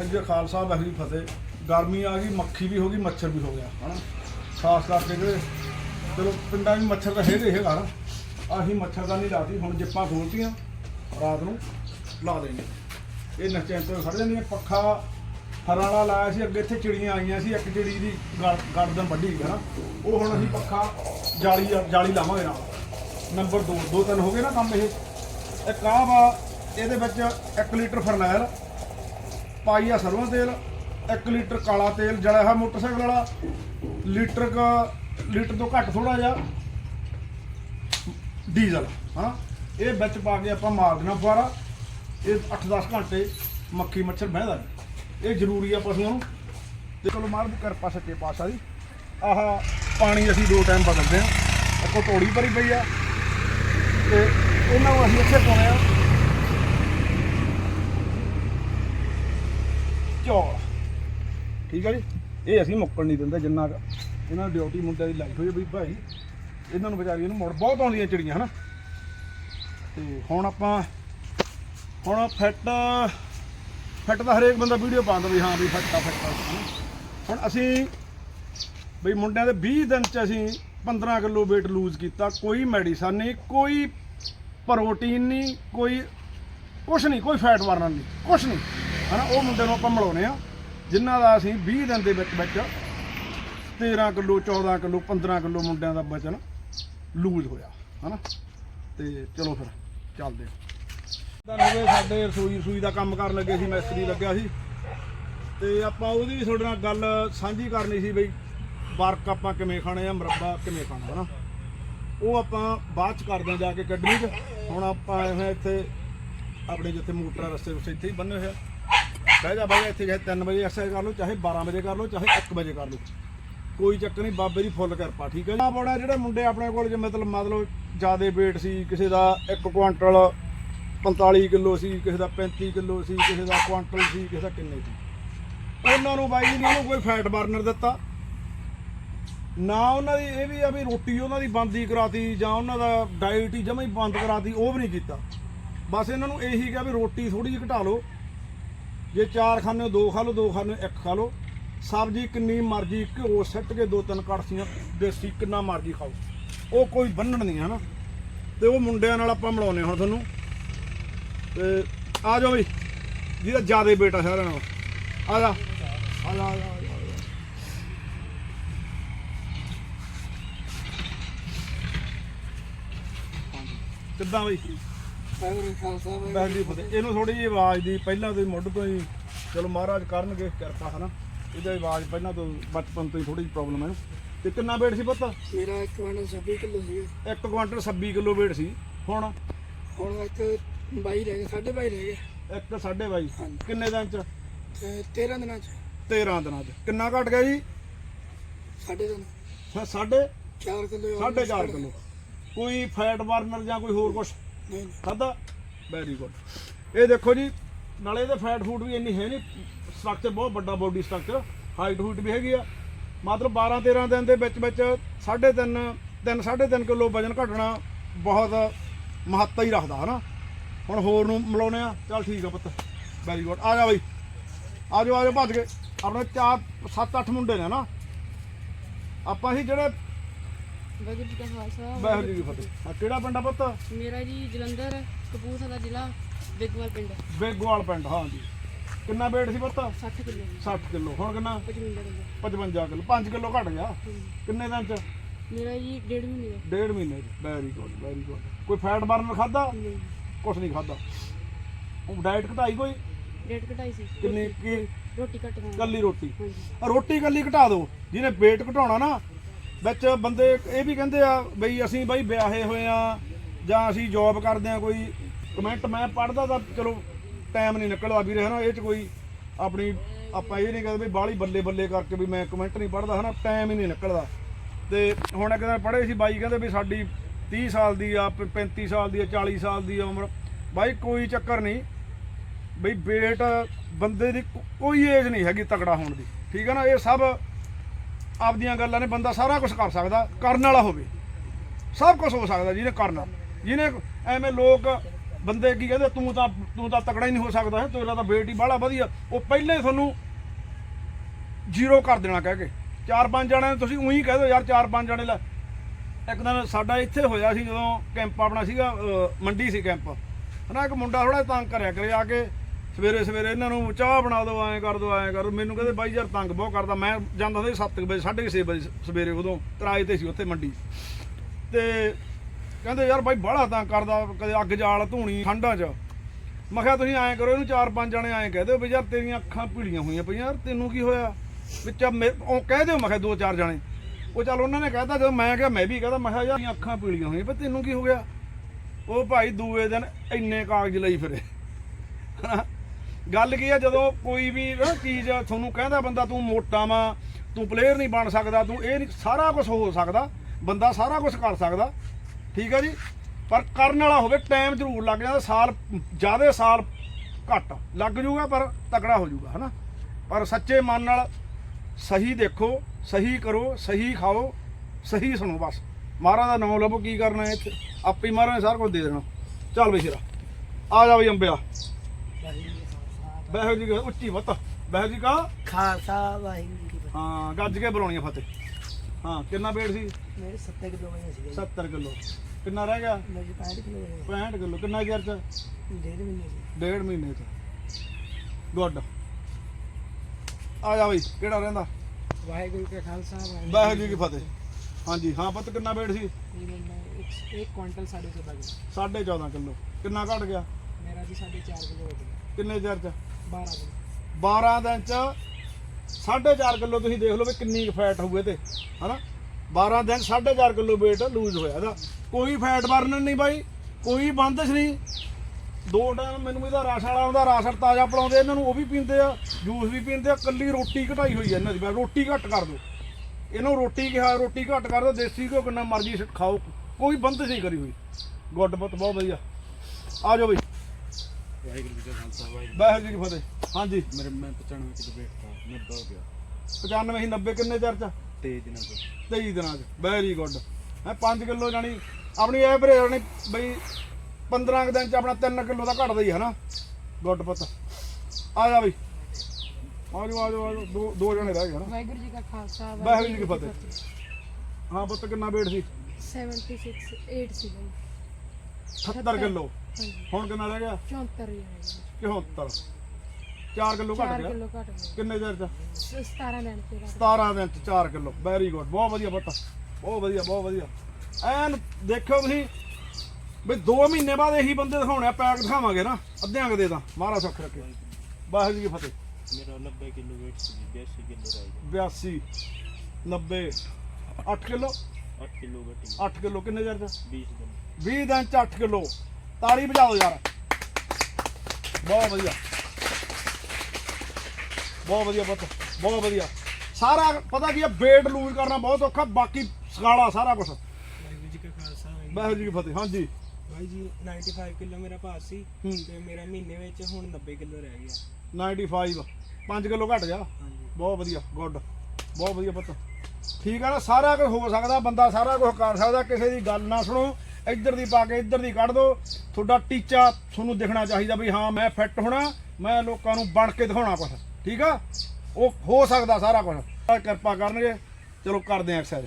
ਵਾਹਿਗੁਰੂ ਜੀ ਕਾ ਖਾਲਸਾ ਵਾਹਿਗੁਰੂ ਜੀ ਕੀ ਫਤਿਹ ਗਰਮੀ ਆ ਗਈ ਮੱਖੀ ਵੀ ਹੋ ਗਈ ਮੱਛਰ ਵੀ ਹੋ ਗਿਆ। ਹਨਾ? ਖਾਸ ਕਰਕੇ ਜਿਹੜੇ ਚਲੋ ਪਿੰਡਾਂ ਵਿੱਚ ਮੱਛਰ ਤਾਂ ਹੈਗੇ ਹੈਗਾ ਨਾ ਆਹੀ ਮੱਛਰਦਾਨੀ ਲਾਤੀ ਹੁਣ ਜਿੱਪਾਂ ਖੋਲਤੀਆਂ ਰਾਤ ਨੂੰ ਲਾ ਦੇਣੀ ਇਹ ਨਚੈਂਤ ਤੋਂ ਖੜ ਜਾਂਦੀਆਂ ਪੱਖਾ ਹਰਾਂ ਵਾਲਾ ਲਾਇਆ ਸੀ ਅੱਗੇ ਇੱਥੇ ਚਿੜੀਆਂ ਆਈਆਂ ਸੀ ਇੱਕ ਚਿੜੀ ਦੀ ਗਰ- ਗਰਦਨ ਵੱਢੀ ਗਈ ਹਨਾ। ਉਹ ਹੁਣ ਅਸੀਂ ਪੱਖਾ ਜਾਲੀ ਜਾਲੀ ਲਾਵਾਂਗੇ ਨਾਲ। ਨੰਬਰ 2 ਦੋ ਤਿੰਨ ਹੋ ਗਏ ਨਾ ਕੰਮ ਇਹ। ਇੱਕ ਆਹ ਵਾ ਇਹਦੇ ਵਿੱਚ 1 ਲੀਟਰ ਫਰਨੈਲ ਪਾਈ ਆ ਸਰੋਂ ਤੇਲ 1 ਲੀਟਰ ਕਾਲਾ ਤੇਲ ਜਲਿਆ ਹੋਇਆ ਮੋਟਰਸਾਈਕਲ ਵਾਲਾ, ਲੀਟਰ ਕ, ਲੀਟਰ ਤੋਂ ਘੱਟ ਥੋੜਾ ਜਿਹਾ ਡੀਜ਼ਲ, ਹਨਾ? ਇਹ ਵਿੱਚ ਪਾ ਕੇ ਆਪਾਂ ਮਾਰ ਦੇਣਾ ਫੁਆਰਾ ਇਹ 8-10 ਘੰਟੇ ਮੱਖੀ ਮੱਛਰ ਬਹਿਦਾ ਨਹੀਂ ਇਹ ਜ਼ਰੂਰੀ ਆ ਪਸ਼ੂਆਂ ਨੂੰ। ਤੇ ਚਲੋ ਮਾਰ ਦੀ ਕਿਰਪਾ ਸੱਚੇ ਪਾਤਸ਼ਾਹ ਦੀ। ਆਹ ਪਾਣੀ ਅਸੀਂ ਦੋ ਟਾਈਮ ਬਦਲਦੇ ਆ ਇੱਕੋ ਤੋੜੀ ਭਰੀ ਪਈ ਆ। ਤੇ ਇਹਨਾਂ ਨੂੰ ਅਸੀਂ ਇੱਥੇ ਪਾਉਣੇ ਆ। ਚੌਲ। ਠੀਕ ਹੈ ਜੀ? ਇਹ ਅਸੀਂ ਮੁੱਕਣ ਨਹੀਂ ਦਿੰਦੇ ਜਿੰਨਾ ਕੁ। ਇਹਨਾਂ ਦੀ ਡਿਊਟੀ ਮੁੰਡਿਆਂ ਦੀ ਲਾਈ ਹੋਈ ਹੈ ਵੀ ਭਾਈ। ਇਹਨਾਂ ਨੂੰ ਵਿਚਾਰੀਆਂ ਨੂੰ ਮੁੜ ਬਹੁਤ ਆਉਂਦੀਆਂ ਚਿੜੀਆਂ, ਹਨਾ? ਤੇ ਹੁਣ ਆਪਾਂ ਹੁਣ ਫਿੱਟ ਫਿੱਟ ਦਾ ਹਰੇਕ ਬੰਦਾ ਵੀਡੀਓ ਪਾਉਂਦਾ ਵੀ ਹਾਂ ਵੀ ਫਿੱਟ ਆ ਫਿੱਟ ਆ। ਹੁਣ ਅਸੀਂ ਬਈ ਮੁੰਡਿਆਂ ਦੇ 20 ਦਿਨ ਚ ਅਸੀਂ 15 ਕਿਲੋ weight ਲੂਜ਼ ਕੀਤਾ। ਕੋਈ ਮੈਡੀਸਨ ਨਹੀਂ, ਕੋਈ ਪ੍ਰੋਟੀਨ ਨਹੀਂ, ਕੋਈ ਕੁਛ ਨਹੀਂ, ਕੋਈ ਫੈਟ ਬਰਨਰ ਨਹੀਂ ਕੁਛ ਨਹੀਂ। ਹਨਾ, ਉਹ ਮੁੰਡੇ ਨੂੰ ਆਪਾਂ ਮਿਲਾਉਨੇ ਆ। ਜਿਨ੍ਹਾਂ ਦਾ ਅਸੀਂ 20 ਦਿਨ ਦੇ ਵਿੱਚ ਵਿੱਚ 13 ਕਿਲੋ 14 ਕਿਲੋ 15 ਕਿਲੋ ਮੁੰਡਿਆਂ ਦਾ ਵਜਨ ਲੂਜ਼ ਹੋਇਆ, ਹਨਾ। ਤੇ ਚਲੋ ਫਿਰ, ਚੱਲਦੇ ਹਾਂ ਨਵੇਂ ਸਾਡੇ ਰਸੋਈ ਰਸੋਈ ਦਾ ਕੰਮ ਕਰਨ ਲੱਗੇ ਸੀ, ਮਿਸਤਰੀ ਲੱਗਿਆ ਸੀ। ਤੇ ਆਪਾਂ ਉਹਦੀ ਵੀ ਤੁਹਾਡੇ ਨਾਲ ਗੱਲ ਸਾਂਝੀ ਕਰਨੀ ਸੀ ਬਈ, ਵਰਕ ਆਪਾਂ ਕਿਵੇਂ ਖਾਣੇ ਆ, ਮੁਰੱਬਾ ਕਿਵੇਂ ਖਾਣਾ, ਹਨਾ। ਉਹ ਆਪਾਂ ਬਾਅਦ ਚ ਕਰਦੇ ਹਾਂ ਜਾ ਕੇ ਅਕੈਡਮੀ 'ਚ। ਹੁਣ ਆਪਾਂ ਆਏ ਹੋਏ ਇੱਥੇ, ਆਪਣੇ ਜਿੱਥੇ ਮੋਟਰਾਂ ਰਸਤੇ ਰਸਤੇ ਇੱਥੇ ਹੀ ਬੰਨੇ ਹੋਏ ਆ। ਬਹਿ ਜਾ ਬਹਿ ਜਾ ਇੱਥੇ ਚਾਹੇ 3 ਵਜੇ ਐਕਸਰਸਾਈਜ਼ ਕਰ ਲਓ, ਚਾਹੇ 12 ਵਜੇ ਕਰ ਲਓ, ਚਾਹੇ 1 ਵਜੇ ਕਰ ਲਓ। ਕੋਈ ਚੱਕਰ ਨਹੀਂ, ਬਾਬੇ ਦੀ ਫੁੱਲ ਕਿਰਪਾ, ਠੀਕ ਹੈ ਜੀ? ਆ ਬੜਾ ਜਿਹੜੇ ਮੁੰਡੇ ਆਪਣੇ ਕੋਲ ਜੇ ਮਤਲਬ ਮਤਲਬ ਜਿਆਦੇ weight ਸੀ, ਕਿਸੇ ਦਾ 1 ਕੁਆਂਟਲ 45 ਕਿਲੋ ਸੀ, ਕਿਸੇ ਦਾ 35 ਕਿਲੋ ਸੀ, ਕਿਸੇ ਦਾ ਕੁਆਂਟਲ ਸੀ, ਕਿਸੇ ਦਾ ਕਿੰਨੇ ਸੀ। ਉਹਨਾਂ ਨੂੰ ਬਾਈ ਜੀ ਨੇ ਉਹਨੂੰ ਕੋਈ ਫੈਟ ਬਰਨਰ ਦਿੱਤਾ। ਨਾ ਉਹਨਾਂ ਦੀ ਇਹ ਵੀ ਆ ਵੀ ਰੋਟੀ ਉਹਨਾਂ ਦੀ ਬੰਦ ਹੀ ਕਰਾਤੀ, ਜਾਂ ਉਹਨਾਂ ਦਾ ਡਾਈਟ ਹੀ ਜਮਾ ਹੀ ਬੰਦ ਕਰਾਤੀ, ਉਹ ਵੀ ਨਹੀਂ ਕੀਤਾ। ਬਸ ਇਹਨਾਂ ਨੂੰ ਇਹੀ ਕਿਹਾ ਵੀ ਰੋਟੀ ਥੋੜੀ ਜਿਹੀ ਘਟਾ ਲਓ। ਜੇ ਚਾਰ ਖਾਣੇ ਹੋ, ਦੋ ਖਾ ਲਓ, ਦੋ ਖਾਣੇ ਹੋ, ਇੱਕ ਖਾ ਲਓ। ਸਬਜ਼ੀ ਕਿੰਨੀ ਮਰਜ਼ੀ ਘਿਓ ਸੱਟ ਕੇ ਦੋ ਤਿੰਨ ਕੜਛੀਆਂ ਦੇਸੀ ਕਿੰਨਾ ਮਰਜ਼ੀ ਖਾਓ। ਉਹ ਕੋਈ ਬੰਨਣ ਨਹੀਂ ਹਨਾ ਤੇ ਉਹ ਮੁੰਡਿਆਂ ਨਾਲ ਆਪਾਂ ਮਿਲਾਉਨੇ ਹੁਣ ਤੁਹਾਨੂੰ। ਤੇ ਆ ਜਾਓ ਬਈ। ਜਿਹਦਾ ਜਿਆਦੇ ਬੇਟਾ ਸਾਰਿਆਂ ਨਾਲ। ਆ ਜਾ ਆ ਜਾ ਆ ਜਾ। ਕਿੱਦਾਂ ਬਈ? ਵਾਹਿਗੁਰੂ ਖਾਲਸਾ ਫਤਿਹ। ਇਹਨੂੰ ਥੋੜੀ ਜਿਹੀ ਆਵਾਜ਼ ਦੀ ਪਹਿਲਾਂ ਤੋਂ ਹੀ ਮੁੱਢ ਤੋਂ ਹੀ ਚਲੋ ਮਹਾਰਾਜ ਕਰਨਗੇ ਕਿਰਪਾ ਹਨਾ? ਇਹਦੀ ਆਵਾਜ਼ ਪਹਿਲਾਂ ਤੋਂ ਬਚਪਨ ਤੋਂ ਹੀ ਥੋੜੀ ਜਿਹੀ ਪ੍ਰੋਬਲਮ ਹੈ ਇਹਨੂੰ। ਤੇ ਕਿੰਨਾ weight ਸੀ ਪੁੱਤ? ਮੇਰਾ ਇੱਕ ਕੁਆਂਟਲ 26 ਕਿਲੋ ਸੀ। 1 ਕੁਆਂਟਲ 26 ਕਿਲੋ weight ਸੀ। ਹੁਣ? ਹੁਣ ਇੱਕ 22 ਰਹਿ ਗਏ ਸਾਢੇ 22 ਰਹਿ ਗਏ। ਇੱਕ ਹਾਂਜੀ। ਕਿੰਨੇ ਦਿਨ ਚ? ਤੇ 13 ਦਿਨਾਂ ਚ। 13 ਦਿਨਾਂ ਚ। ਕਿੰਨਾ ਘਟ ਗਿਆ ਜੀ? ਸਾਢੇ ਤਿੰਨ। ਫਿਰ ਸਾਢੇ 4 ਕਿਲੋ। ਸਾਢੇ 4 ਕਿਲੋ। ਕੋਈ ਫੈਟ ਬਰਨਰ ਜਾਂ ਕੋਈ ਹੋਰ ਕੁਝ ਨਹੀਂ ਖਾਦਾ? ਵੈਰੀ ਗੁੱਡ ਇਹ ਦੇਖੋ ਜੀ, ਨਾਲੇ ਇਹਦੇ ਫੈਟ ਫੂਡ ਵੀ ਇੰਨੀ ਹੈ ਨਹੀਂ ਸਟਰਕਚਰ ਬਹੁਤ ਵੱਡਾ ਬੋਡੀ ਸਟਰਕਚਰ ਹਾਈਟ ਹੂਟ ਵੀ ਹੈਗੀ ਆ। ਮਤਲਬ 12 13 ਦਿਨ ਦੇ ਵਿੱਚ ਵਿੱਚ 3.5 3 3.5 ਕਿਲੋ ਵਜਨ ਘਟਣਾ ਬਹੁਤ ਮਹੱਤਤਾ ਹੀ ਰੱਖਦਾ, ਹਨਾ? ਹੁਣ ਹੋਰ ਨੂੰ ਮਿਲਾਉਣੇ ਆ। ਚੱਲ ਠੀਕ ਆ ਪੁੱਤ। ਵੈਰੀ ਗੁੱਡ ਆ ਜਾ ਬਾਈ। ਆ ਜਾਓ ਆ ਜਾਓ, ਭੱਜ ਕੇ ਆਪਣੇ ਚਾਰ 7-8 ਮੁੰਡੇ ਨੇ ਨਾ ਆਪਾਂ ਹੀ ਜਿਹੜੇ ਵਾਹਿਗੁਰੂ ਜੀ ਕਾ ਖਾਲਸਾ ਵਾਹਿਗੁਰੂ ਜੀ ਕੀ ਫਤਿਹ। ਆ ਕਿਹੜਾ ਪਿੰਡ ਆ ਪੁੱਤ? ਮੇਰਾ ਜੀ ਜਲੰਧਰ ਕਪੂਰਥਲਾ ਜ਼ਿਲ੍ਹਾ ਬੇਗਵਾਲ ਪਿੰਡ। ਬੇਗਵਾਲ ਪਿੰਡ ਹਾਂ ਜੀ। ਕਿੰਨਾ weight ਸੀ ਪੁੱਤ? 60 ਕਿਲੋ। ਜੀ 60 ਕਿਲੋ। ਹੁਣ ਕਿੰਨਾ? 55 ਕਿਲੋ। 55 ਕਿਲੋ। 5 ਕਿਲੋ ਘਟ ਗਿਆ। ਕਿੰਨੇ ਦਿਨ ਚ? ਮੇਰਾ ਜੀ ਡੇਢ ਮਹੀਨੇ ਦਾ। ਡੇਢ ਮਹੀਨੇ ਚ। ਵੈਰੀ ਗੁੱਡ ਵੈਰੀ ਗੁੱਡ ਕੋਈ ਫੈਟ ਬਰਨਰ ਖਾਦਾ ਨਹੀਂ। ਕੁਛ ਨਹੀਂ ਖਾਦਾ ਉਹ ਡਾਈਟ ਘਟਾਈ ਕੋਈ? ਡੇਢ ਘਟਾਈ ਸੀ। ਕਿੰਨੀ? ਕੀ? ਰੋਟੀ ਘੱਟ ਖਾਣੀ ਕੱਲੀ ਰੋਟੀ। ਰੋਟੀ ਕੱਲੀ ਘਟਾ ਦਿਓ। ਜਿਹਨੇ weight ਘਟਾਉਣਾ ਨਾ ਵਿੱਚ ਬੰਦੇ ਇਹ ਵੀ ਕਹਿੰਦੇ ਆ ਬਈ ਅਸੀਂ ਬਾਈ ਵਿਆਹੇ ਹੋਏ ਆ ਜਾਂ ਅਸੀਂ ਜੌਬ ਕਰਦੇ ਆ ਕੋਈ। ਕਮੈਂਟ ਮੈਂ ਪੜਦਾ ਤਾਂ ਚਲੋ ਟਾਈਮ ਨਹੀਂ ਨਿਕਲਦਾ ਵੀਰੇ ਹਨਾ ਇਹ ਚ ਕੋਈ ਆਪਣੀ ਆਪਾਂ ਇਹ ਨਹੀਂ ਕਹਿੰਦੇ ਵੀ ਬਾਹਲੀ ਬੱਲੇ ਬੱਲੇ ਕਰਕੇ ਵੀ ਮੈਂ ਕਮੈਂਟ ਨਹੀਂ ਪੜਦਾ ਹਨਾ ਟਾਈਮ ਹੀ ਨਹੀਂ ਨਿਕਲਦਾ। ਤੇ ਹੁਣ ਇੱਕ ਦਿਨ ਪੜ੍ਹੇ ਸੀ ਬਾਈ ਕਹਿੰਦੇ ਵੀ ਸਾਡੀ 30 ਸਾਲ ਦੀ ਆ, ਪ- 35 ਸਾਲ ਦੀ ਆ 40 ਸਾਲ ਦੀ ਆ ਉਮਰ। ਬਾਈ ਕੋਈ ਚੱਕਰ ਨਹੀਂ ਬਈ ਵੇਟ ਬੰਦੇ ਦੀ ਕੋਈ ਏਜ ਨਹੀਂ ਹੈਗੀ ਤਕੜਾ ਹੋਣ ਦੀ, ਠੀਕ ਹੈ ਨਾ? ਇਹ ਸਭ ਆਪਦੀਆਂ ਗੱਲਾਂ ਨੇ ਬੰਦਾ ਸਾਰਾ ਕੁਝ ਕਰ ਸਕਦਾ, ਕਰਨ ਵਾਲਾ ਹੋਵੇ। ਸਭ ਕੁਝ ਹੋ ਸਕਦਾ ਜਿਹਨੇ ਕਰਨਾ। ਜਿਹਨੇ ਐਵੇਂ ਲੋਕ ਬੰਦੇ ਕੀ ਕਹਿੰਦੇ, ਤੂੰ ਤਾਂ ਤੂੰ ਤਾਂ ਤਕੜਾ ਹੀ ਨਹੀਂ ਹੋ ਸਕਦਾ ਹੈ, ਤੇਰਾ ਤਾਂ weight ਹੀ ਬਾਹਲਾ ਵਧੀਆ। ਉਹ ਪਹਿਲਾਂ ਹੀ ਤੁਹਾਨੂੰ ਜ਼ੀਰੋ ਕਰ ਦੇਣਾ ਕਹਿ ਕੇ। ਚਾਰ ਪੰਜ ਜਣਿਆਂ ਤੁਸੀਂ ਉਹੀ ਕਹਿ ਦਿਓ, ਯਾਰ ਚਾਰ ਪੰਜ ਜਣੇ ਲੈ। ਇੱਕ ਦਿਨ ਸਾਡਾ ਇੱਥੇ ਹੋਇਆ ਸੀ ਜਦੋਂ ਕੈਂਪ ਆਪਣਾ ਸੀਗਾ ਮੰਡੀ ਸੀ ਕੈਂਪ ਹਨਾ, ਇੱਕ ਮੁੰਡਾ ਥੋੜਾ ਤੰਗ ਕਰਿਆ ਕਰੇ ਆ ਕੇ ਸਵੇਰੇ ਸਵੇਰੇ ਇਹਨਾਂ ਨੂੰ ਚਾਹ ਬਣਾ ਦਿਓ, ਐਂ ਕਰ ਦਿਓ, ਐਂ ਕਰ ਦਿਓ। ਮੈਨੂੰ ਕਹਿੰਦੇ, ਬਾਈ ਯਾਰ, ਤੰਗ ਬਹੁਤ ਕਰਦਾ। ਮੈਂ ਜਾਂਦਾ ਹੁੰਦਾ 7 ਵਜੇ 6:30 ਵਜੇ ਸਵੇਰੇ ਉਦੋਂ, ਕਿਰਾਏ ਤੇ ਸੀ ਉੱਥੇ ਮੰਡੀ। ਤੇ ਕਹਿੰਦੇ, ਯਾਰ ਬਾਈ, ਬਾਹਲਾ ਤੰਗ ਕਰਦਾ। ਕਦੇ ਅੱਗ ਜਾਲ, ਧੂਣੀ, ਠੰਡਾਂ 'ਚ। ਮੈਂ ਕਿਹਾ, ਤੁਸੀਂ ਐਂ ਕਰੋ, ਇਹਨੂੰ ਚਾਰ ਪੰਜ ਜਣੇ ਐਂ ਕਹਿ ਦਿਓ ਵੀ ਯਾਰ, ਤੇਰੀਆਂ ਅੱਖਾਂ ਪੀੜੀਆਂ ਹੋਈਆਂ ਪਈਆਂ। ਯਾਰ, ਤੈਨੂੰ ਕੀ ਹੋਇਆ? ਵਿੱਚ ਮੇ- ਉਹ ਕਹਿ ਦਿਓ, ਮੈਂ ਕਿਹਾ, ਦੋ ਚਾਰ ਜਣੇ। ਉਹ ਚੱਲ ਉਹਨਾਂ ਨੇ ਕਹਿਤਾ, ਜਦੋਂ ਮੈਂ ਕਿਹਾ, ਮੈਂ ਵੀ ਕਹਦਾ ਮੈਂ ਕਿਹਾ, ਯਾਰ ਅੱਖਾਂ ਪੀਲੀਆਂ ਹੋਈਆਂ। ਪਰ ਤੈਨੂੰ ਕੀ ਹੋ ਗਿਆ? ਉਹ ਭਾਈ, ਦੂਏ ਦਿਨ ਇੰਨੇ ਕਾਗਜ਼ ਲਈ ਫਿਰੇ। ਹਨਾ। ਗੱਲ ਕੀ ਆ, ਜਦੋਂ ਕੋਈ ਵੀ ਨਾ ਚੀਜ਼ ਤੁਹਾਨੂੰ ਕਹਿੰਦਾ ਬੰਦਾ, ਤੂੰ ਮੋਟਾ ਵਾ, ਤੂੰ ਪਲੇਅਰ ਨਹੀਂ ਬਣ ਸਕਦਾ, ਤੂੰ ਇਹ ਨਹੀਂ, ਸਾਰਾ ਕੁਝ ਹੋ ਸਕਦਾ, ਬੰਦਾ ਸਾਰਾ ਕੁਝ ਕਰ ਸਕਦਾ, ਠੀਕ ਹੈ ਜੀ? ਪਰ ਕਰਨ ਵਾਲਾ ਹੋਵੇ ਟਾਈਮ ਜ਼ਰੂਰ ਲੱਗ ਜਾਂਦਾ, ਸਾਲ, ਜ਼ਿਆਦਾ ਸਾਲ ਘੱਟ ਲੱਗ ਜੂਗਾ ਪਰ ਤਕੜਾ ਹੋ ਜੂਗਾ ਹਨਾ? ਪਰ ਸੱਚੇ ਮਨ ਨਾਲ ਸਹੀ ਦੇਖੋ, ਸਹੀ ਕਰੋ, ਸਹੀ ਖਾਓ, ਸਹੀ ਸੁਣੋ ਬਸ। ਮਹਾਰਾਜ ਦਾ ਨਾਮ ਲੱਭੋ ਕੀ ਕਰਨਾ ਹੈ ਇੱਥੇ ਆਪੇ ਮਹਾਰਾਜ ਨੇ ਸਾਰਾ ਕੁਝ ਦੇ ਦੇਣਾ। ਚੱਲ ਬਈ ਸ਼ੇਰਾ, ਆ ਜਾ ਬਈ ਅੰਬਿਆ। ਬਹਿਓ ਜੀ ਕਾ ਉੱਚੀ ਵਤ ਬਹਿਓ ਜੀ ਕਾ। ਖਾਲਸਾ ਵਾਹਿਗੁਰੂ ਜੀ ਕੀ ਫਤਿਹ। ਹਾਂ ਗੱਜ ਕੇ ਬੁਲਾਉਣੀ ਆ ਫਤਿਹ। ਹਾਂ ਕਿੰਨਾ weight ਸੀ? ਮੇਰੇ 70 ਕਿਲੋ ਵਜਨ ਸੀਗਾ 70 ਕਿਲੋ। ਕਿੰਨਾ ਰਹਿ ਗਿਆ? ਮੇਰੇ 65 ਕਿਲੋ ਵਜਨ 65 ਕਿਲੋ। ਕਿੰਨਾ ਚਿਰ ਚ ਡੇਢ ਮਹੀਨੇ ਸੀ। ਡੇਢ ਮਹੀਨੇ ਚ। ਗੁੱਡ। ਆ ਜਾ ਬਈ ਕਿਹੜਾ ਰਹਿੰਦਾ? ਵਾਹਿਗੁਰੂ ਕੇ ਖਾਲਸਾ ਵਾਹਿਗੁਰੂ ਜੀ ਕੀ ਫਤਿਹ। ਹਾਂਜੀ ਹਾਂ ਪੁੱਤ ਕਿੰਨਾ weight ਸੀ? ਇੱਕ ਕੁਇੰਟਲ 14.5 ਕਿਲੋ। 14.5 ਕਿਲੋ। ਕਿੰਨਾ ਘਟ ਗਿਆ? ਮੇਰਾ ਜੀ 4.5 ਕਿਲੋ ਹੋ ਗਿਆ। ਕਿੰਨੇ ਚਿਰ ਚ? 12 ਕਿਲੋ 12 ਦਿਨ ਚ 4.5 ਕਿਲੋ ਤੁਸੀਂ ਦੇਖ ਲਓ ਵੀ ਕਿੰਨੀ ਫੈਟ ਹੋਊ ਤੇ ਹਨਾ? 12 ਦਿਨ 4.5 ਕਿਲੋ weight ਲੂਜ਼ ਹੋਇਆ ਇਹਦਾ। ਕੋਈ ਫੈਟ ਬਰਨ ਨਹੀਂ ਬਾਈ, ਕੋਈ ਬੰਦਸ਼ ਨਹੀਂ। ਦੋ ਟਾਈਮ ਮੈਨੂੰ ਇਹਦਾ ਰਸ ਵਾਲਾ ਆਉਂਦਾ, ਰਸ ਤਾਜ਼ਾ ਪਲਾਉਂਦੇ, ਇਹਨਾਂ ਨੂੰ ਉਹ ਵੀ ਪੀਂਦੇ ਆ, ਜੂਸ ਵੀ ਪੀਂਦੇ ਆ ਕੱਲੀ ਰੋਟੀ ਘਟਾਈ ਹੋਈ ਹੈ ਇਹਨਾਂ ਦੀ। ਬਸ ਰੋਟੀ ਘੱਟ ਕਰ ਦਿਓ। ਇਹਨੂੰ ਰੋਟੀ ਕਿਹਾ, ਰੋਟੀ ਘੱਟ ਕਰ ਦਿਓ, ਦੇਸੀ ਘਿਓ ਕਿੰਨਾ ਮਰਜ਼ੀ ਖਾਓ। ਕੋਈ ਬੰਦਸ਼ ਨਹੀਂ ਕਰੀ ਹੋਈ। ਗੁੱਡ ਬਹੁਤ ਬਹੁਤ ਵਧੀਆ। ਆ ਜਾਓ ਬਈ। ਵਾਹਿਗੁਰੂ ਜੀ ਕਾ ਖਾਲਸਾ ਵਾਹਿਗੁਰੂ ਵਾਹਿਗੁਰੂ ਜੀ ਕੀ ਫਤਿਹ। ਹਾਂਜੀ। ਮੇਰੇ ਮੈਂ 95 ਕਿਲੋ weight ਥਾ 90 ਹੋ ਗਿਆ। 95 ਹੀ 90 ਕਿੰਨੇ ਚਿਰ ਚ? 23 ਦਿਨਾਂ ਤੋਂ 23 ਦਿਨਾਂ ਚ। ਵੈਰੀ ਗੁੱਡ ਹੈ 5 ਕਿਲੋ ਜਾਨੀ ਆਪਣੀ ਐਵਰੇਜ ਜਾਨੀ ਬਈ 15 ਕੁ ਦਿਨ ਚ ਆਪਣਾ 3 ਕਿਲੋ ਦਾ ਘਟਦਾ ਹੀ ਹੈ ਨਾ। ਗੁੱਡ ਪੁੱਤ। ਆ ਜਾ ਬਈ। ਆ ਜਾ ਆ ਜਾ ਦੋ ਦੋ ਜਣੇ ਰਹਿ ਗਏ ਨਾ। ਵਾਹਿਗੁਰੂ ਜੀ ਕਾ ਖਾਲਸਾ ਵਾਹਿਗੁਰੂ ਜੀ ਕੀ ਫਤਿਹ। ਹਾਂ ਪੁੱਤ ਕਿੰਨਾ weight ਸੀ? 76 8 ਸੀ ਬਈ। 70 ਕਿਲੋ। ਹੁਣ ਕਿੰਨਾ ਰਹਿ ਗਿਆ? 74 ਹੀ ਹੈ 74 4 ਕਿਲੋ ਘਟ 4 ਗਿਆ? ਕਿਲੋ ਘਟ ਗਏ ਕਿੰਨੇ ਚਿਰ ਚ 17 ਦਿਨ ਤੇ ਘੱਟ 17 ਦਿਨ ਚ 4 ਕਿਲੋ। ਵੈਰੀ ਗੁੱਡ ਬਹੁਤ ਵਧੀਆ ਪੁੱਤ। ਬਹੁਤ ਵਧੀਆ ਬਹੁਤ ਵਧੀਆ। ਐਨ ਦੇਖਿਓ ਤੁਸੀਂ ਵੀ 2 ਮਹੀਨੇ ਬਾਅਦ ਇਹੀ ਬੰਦੇ ਦਿਖਾਉਣੇ ਆ ਪੈਕ ਦਿਖਾਵਾਂਗੇ ਨਾ। ਅੱਧਿਆਂ ਕਦੇ ਤਾਂ ਮਹਾਰਾਜ ਸੁੱਖ ਰੱਖੇ। ਵਾਹਿਗੁਰੂ ਜੀ ਕੀ ਫਤਿਹ। ਮੇਰਾ 90 ਕਿਲੋ weight ਸੀ 82 ਕਿਲੋ ਰਹਿ 82 ਗਿਆ 90 8 ਕਿਲੋ? 8 ਕਿਲੋ ਘਟੀ 8 ਕਿਲੋ ਕਿੰਨੇ ਚਿਰ ਚ 20 ਦਿਨ। 20 ਦਿਨ ਚ 8 ਕਿਲੋ। ਤਾੜੀ ਵਜਾਓ ਯਾਰ। ਬਹੁਤ ਵਧੀਆ। ਬਹੁਤ ਵਧੀਆ ਪੁੱਤ ਬਹੁਤ ਵਧੀਆ। ਸਾਰਾ ਪਤਾ ਕੀ ਹੈ weight ਲੂਜ਼ ਕਰਨਾ ਬਹੁਤ ਔਖਾ ਬਾਕੀ ਸਗਾਲਾ ਸਾਰਾ ਕੁਝ ਵਾਹਿਗੁਰੂ ਜੀ ਕਾ ਖਾਲਸਾ ਵਾਹਿਗੁਰੂ ਜੀ ਕੀ ਫਤਿਹ ਹਾਂਜੀ। ਭਾਈ ਜੀ 95 ਕਿਲੋ ਮੇਰਾ ਭਾਰ ਸੀ ਹੂੰ। ਤੇ ਮੇਰਾ ਮਹੀਨੇ ਵਿੱਚ ਹੁਣ 90 ਕਿਲੋ ਰਹਿ ਗਿਆ। 95 5 ਕਿਲੋ ਘਟ ਗਿਆ। ਬਹੁਤ ਵਧੀਆ ਗੁੱਡ ਬਹੁਤ ਵਧੀਆ ਪੁੱਤ। ਠੀਕ ਹੈ ਨਾ ਸਾਰਾ ਕੁਝ ਹੋ ਸਕਦਾ ਬੰਦਾ ਸਾਰਾ ਕੁਝ ਕਰ ਸਕਦਾ ਕਿਸੇ ਦੀ ਗੱਲ ਨਾ ਸੁਣੋ। ਇੱਧਰ ਦੀ ਪਾ ਕੇ ਇੱਧਰ ਦੀ ਕੱਢ ਦੋ। ਤੁਹਾਡਾ ਟੀਚਾ ਤੁਹਾਨੂੰ ਦਿਖਣਾ ਚਾਹੀਦਾ ਵੀ ਹਾਂ, ਮੈਂ ਫਿੱਟ ਹੋਣਾ, ਮੈਂ ਲੋਕਾਂ ਨੂੰ ਬਣ ਕੇ ਦਿਖਾਉਣਾ ਕੁਝ ਠੀਕ ਆ? ਉਹ ਹੋ ਸਕਦਾ ਸਾਰਾ ਕੁਝ ਕਿਰਪਾ ਕਰਨਗੇ। ਚਲੋ ਕਰਦੇ ਆਂ ਐਕਸਰਸਾਈਜ਼